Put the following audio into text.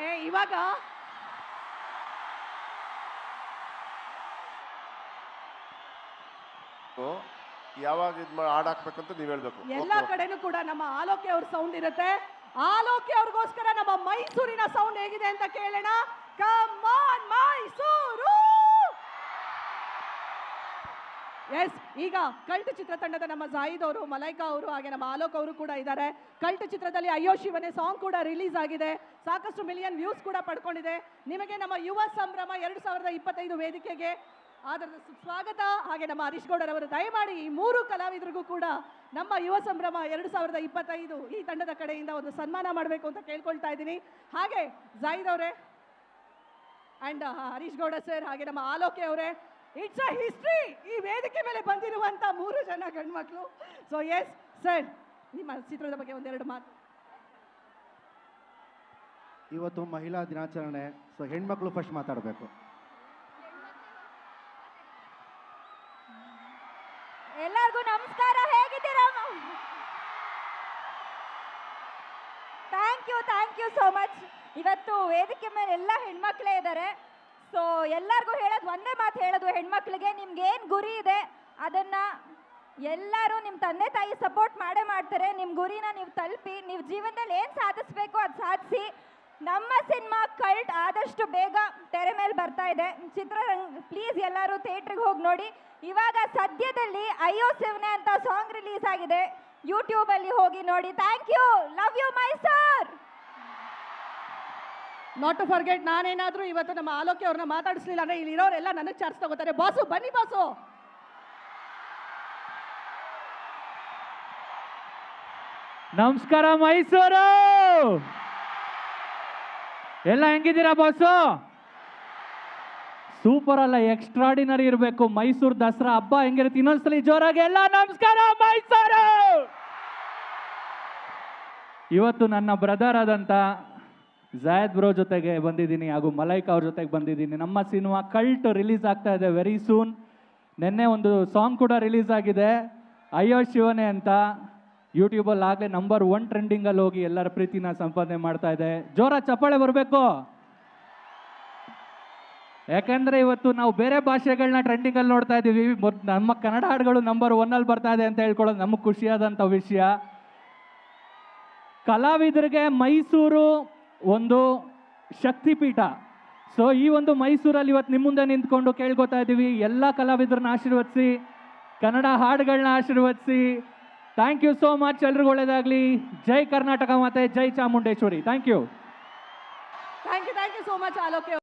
ಏ ಇವಾಗ ಯಾವಾಗ ಇದು ಹಾಡ್ ಹಾಕ್ಬೇಕಂತ ನೀವ್ ಹೇಳ್ಬೇಕು. ಎಲ್ಲಾ. ಕಡೆನೂ ಕೂಡ ನಮ್ಮ ಆಲೋಕೆ ಅವ್ರ ಸೌಂಡ್ ಇರುತ್ತೆ. ಆಲೋಕೆ ಅವ್ರಿಗೋಸ್ಕರ ನಮ್ಮ ಮೈಸೂರಿನ ಸೌಂಡ್ ಹೇಗಿದೆ ಅಂತ ಕೇಳೋಣ. ಕಮಾನ್ ಎಸ್ ಈಗ ಕಲ್ಟ್ ಚಿತ್ರತಂಡದ ನಮ್ಮ ಜಾಯಿದ್ ಅವರು ಮಲೈಕಾ ಅವರು, ಹಾಗೆ ನಮ್ಮ ಆಲೋಕ್ ಅವರು ಕೂಡ ಇದ್ದಾರೆ. ಕಲ್ಟ್ ಚಿತ್ರದಲ್ಲಿ ಅಯ್ಯೋ ಶಿವನೇ ಸಾಂಗ್ ಕೂಡ ರಿಲೀಸ್ ಆಗಿದೆ. ಸಾಕಷ್ಟು ಮಿಲಿಯನ್ ವ್ಯೂಸ್ ಕೂಡ ಪಡ್ಕೊಂಡಿದೆ. ನಿಮಗೆ ನಮ್ಮ ಯುವ ಸಂಭ್ರಮ ಎರಡು ಸಾವಿರದ ಇಪ್ಪತ್ತೈದು ವೇದಿಕೆಗೆ ಆದರದ ಸ್ವಾಗತ ಹಾಗೆ ನಮ್ಮ ಹರೀಶ್ ಗೌಡರವರು, ದಯಮಾಡಿ ಈ ಮೂರು ಕಲಾವಿದರಿಗೂ ಕೂಡ ನಮ್ಮ ಯುವ ಸಂಭ್ರಮ ಎರಡು ಸಾವಿರದ ಇಪ್ಪತ್ತೈದು ಈ ತಂಡದ ಕಡೆಯಿಂದ ಒಂದು ಸನ್ಮಾನ ಮಾಡಬೇಕು ಅಂತ ಕೇಳ್ಕೊಳ್ತಾ ಇದ್ದೀನಿ. ಹಾಗೆ ಜಾಯಿದ್ ಅವರೇ ಅಂಡ್ ಹರೀಶ್ ಗೌಡ ಸರ್ ಹಾಗೆ ನಮ್ಮ ಆಲೋಕೆ ಅವರೇ ಇಟ್ಸ್ ಅ ಹಿಸ್ಟ್ರಿ ಈ ವೇದಿಕೆ ಮೇಲೆ ಬಂದಿರುವಂತ ಮೂರು ಜನ ಗಂಡ್ಮಕ್ಳು. ಸೊ ಎಸ್ ಸರ್ ನಿಮ್ಮ ಚಿತ್ರದ ಬಗ್ಗೆ ಒಂದೆರಡು ಮಾತು. ಇವತ್ತು ಮಹಿಳಾ ದಿನಾಚರಣೆ ಸೊ ಹೆಣ್ಮಕ್ಳು ಫಸ್ಟ್ ಮಾತಾಡಬೇಕು. ಎಲ್ಲರಿಗೂ ನಮಸ್ಕಾರ. ಹೇಗಿದ್ದೀರಾ? Thank you thank you so much ಇವತ್ತು ವೇದಿಕೆ ಮೇಲೆ ಎಲ್ಲ ಹೆಣ್ಮಕ್ಳೇ ಇದ್ದಾರೆ. ಸೊ ಎಲ್ಲರಿಗೂ ಹೇಳೋದು ಒಂದೇ ಮಾತು ಹೇಳೋದು, ಹೆಣ್ಮಕ್ಳಿಗೆ ನಿಮ್ಗೆ ಏನು ಗುರಿ ಇದೆ, ಅದನ್ನ ಎಲ್ಲರೂ ನಿಮ್ಮ ತಂದೆ ತಾಯಿ ಸಪೋರ್ಟ್ ಮಾಡೇ ಮಾಡ್ತಾರೆ. ನಿಮ್ಮ ಗುರಿನ ನೀವು ತಲುಪಿ, ನೀವು ಜೀವನದಲ್ಲಿ ಏನು ಸಾಧಿಸ್ಬೇಕು ಅದು ಸಾಧಿಸಿ. ನಮ್ಮ ಸಿನಿಮಾ ಕಲ್ಟ್ ಆದಷ್ಟು ಬೇಗ ತೆರೆ ಮೇಲೆ ಬರ್ತಾ ಇದೆ. ಚಿತ್ರರಂಗ ಪ್ಲೀಸ್ ಎಲ್ಲರೂ ಥಿಯೇಟ್ರಿಗೆ ಹೋಗಿ ನೋಡಿ. ಇವಾಗ ಸದ್ಯದಲ್ಲಿ ಅಯ್ಯೋ ಶಿವನೆ ಅಂತ ಸಾಂಗ್ ರಿಲೀಸ್ ಆಗಿದೆ. ಯೂಟ್ಯೂಬಲ್ಲಿ ಹೋಗಿ ನೋಡಿ. Thank you love you my sir not to forget ನಾನೇನಾದರೂ ಇವತ್ತು ನಮ್ಮ ಆಲೋಕೆ ಅವ್ರನ್ನ ಮಾತಾಡಿಸ್ಲಿಲ್ಲ ಅಂದರೆ ಇಲ್ಲಿ ಇರೋರೆಲ್ಲ ನನಗೆ ಚಾರ್ಜ್ ತಗೋತಾರೆ. ಬಾಸು, ಬನ್ನಿ ಬಾಸು. ನಮಸ್ಕಾರ ಮೈಸೂರು. ಎಲ್ಲ ಹೆಂಗಿದ್ದೀರಾ ಬಾಸು? ಸೂಪರ್ ಅಲ್ಲ ಎಕ್ಸ್ಟ್ರಾಡಿನರಿ ಇರಬೇಕು. ಮೈಸೂರು ದಸರಾ ಹಬ್ಬ ಹೆಂಗಿರುತ್ತೆ? ಇನ್ನೊಂದ್ಸಲಿ ಜೋರಾಗಿ ಎಲ್ಲ ನಮಸ್ಕಾರ ಮೈಸೂರು. ಇವತ್ತು ನನ್ನ ಬ್ರದರ್ ಆದಂತ ಜಾಯದ್ ಬ್ರೋ ಜೊತೆಗೆ ಬಂದಿದ್ದೀನಿ ಹಾಗೂ ಮಲೈಕ್ ಅವ್ರ ಜೊತೆಗೆ ಬಂದಿದ್ದೀನಿ. ನಮ್ಮ ಸಿನಿಮಾ ಕಲ್ಟ್ ರಿಲೀಸ್ ಆಗ್ತಾ ಇದೆ ವೆರಿ ಸೂನ್ ನಿನ್ನೆ ಒಂದು ಸಾಂಗ್ ಕೂಡ ರಿಲೀಸ್ ಆಗಿದೆ. ಅಯ್ಯೋ ಶಿವನೇ ಅಂತ. ಯೂಟ್ಯೂಬಲ್ಲಿ ಆಗಲೇ ನಂಬರ್ ಒನ್ ಟ್ರೆಂಡಿಂಗಲ್ಲಿ ಹೋಗಿ ಎಲ್ಲರ ಪ್ರೀತಿನ ಸಂಪಾದನೆ ಮಾಡ್ತಾ ಇದೆ. ಜೋರ ಚಪ್ಪಾಳೆ ಬರಬೇಕು. ಯಾಕೆಂದರೆ ಇವತ್ತು ನಾವು ಬೇರೆ ಭಾಷೆಗಳನ್ನ ಟ್ರೆಂಡಿಂಗಲ್ಲಿ ನೋಡ್ತಾ ಇದ್ದೀವಿ. ನಮ್ಮ ಕನ್ನಡ ಹಾಡುಗಳು ನಂಬರ್ ಒನ್ನಲ್ಲಿ ಬರ್ತಾ ಇದೆ ಅಂತ ಹೇಳ್ಕೊಳ್ಳೋದು ನಮಗೆ ಖುಷಿಯಾದಂಥ ವಿಷಯ. ಕಲಾವಿದರಿಗೆ ಮೈಸೂರು ಒಂದು ಶಕ್ತಿಪೀಠ. ಸೊ ಈ ಒಂದು ಮೈಸೂರಲ್ಲಿ ಇವತ್ತು ನಿಮ್ಮ ಮುಂದೆ ನಿಂತ್ಕೊಂಡು ಕೇಳ್ಕೊತಾ ಇದ್ದೀವಿ ಎಲ್ಲ ಕಲಾವಿದರನ್ನ ಆಶೀರ್ವದಿಸಿ, ಕನ್ನಡ ಹಾಡುಗಳನ್ನ ಆಶೀರ್ವದಿಸಿ. ಥ್ಯಾಂಕ್ ಯು ಸೋ ಮಚ್ ಎಲ್ರಿಗೂ ಒಳ್ಳೇದಾಗಲಿ. ಜೈ ಕರ್ನಾಟಕ ಮಾತೆ, ಜೈ Chamundeshwari. Thank you thank you thank you so much ಆಲೋಕೆ